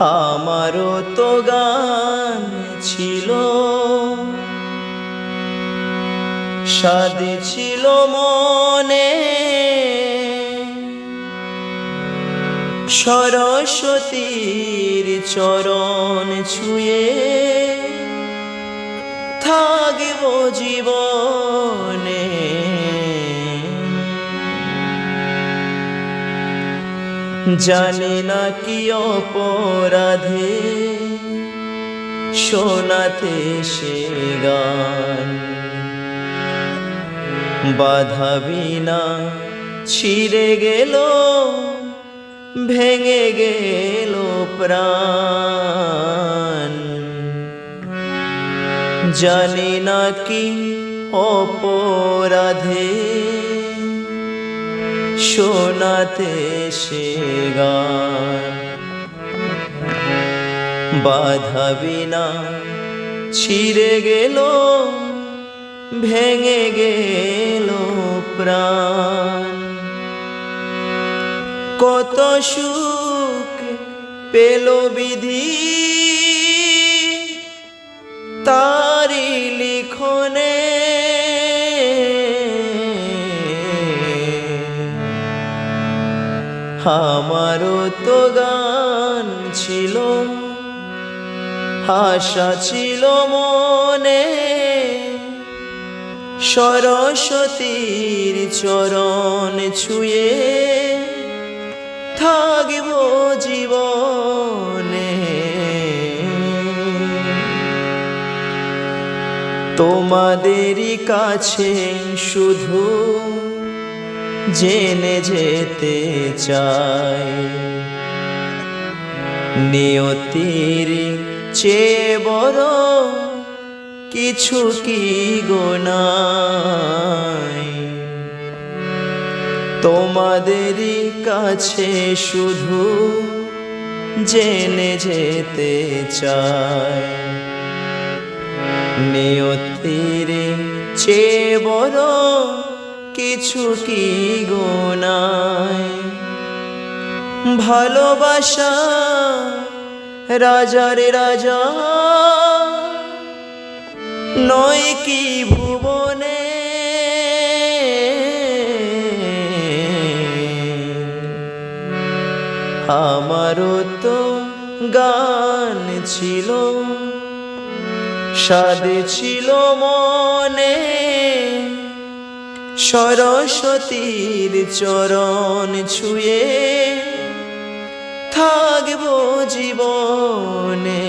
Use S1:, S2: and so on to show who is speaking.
S1: আমারও তো গান ছিল। স্বাদ ছিল মনে। সরস্বতীর চরণ ছুঁয়ে থাকব জীবনে। জানি না কি অপরাধে। শোনাতে সে গান। বাধা বিনা ছিঁড়ে গেল, ভেঙে গেল প্রাণ। জানি না কি অপরাধে। শোনাতে সে গান। বাধা বিনা ছিঁড়ে গেল ভেঙে গেল প্রাণ। কত সুখ পেল বিধি আমারও তো গান ছিল, আশা ছিল মনে। সরস্বতীর চরণ ছুঁয়ে থাকব জীবনে। তোমাদেরই কাছে শুধু জেনে যেতে চাই। নিয়তির চেয়ে বড় কিছু কি গোনাই তোমাদেরই কাছে শুধু জেনে যেতে চাই। নিয়তির চেয়ে বড় কিছু কি গোনায় ভালোবাসা রাজারে রাজা, নয় কি ভুবনে? আমারও তো গান ছিল, সাদে ছিল মনে। সরস্বতীর চরণ ছুঁয়ে থাকব জীবনে।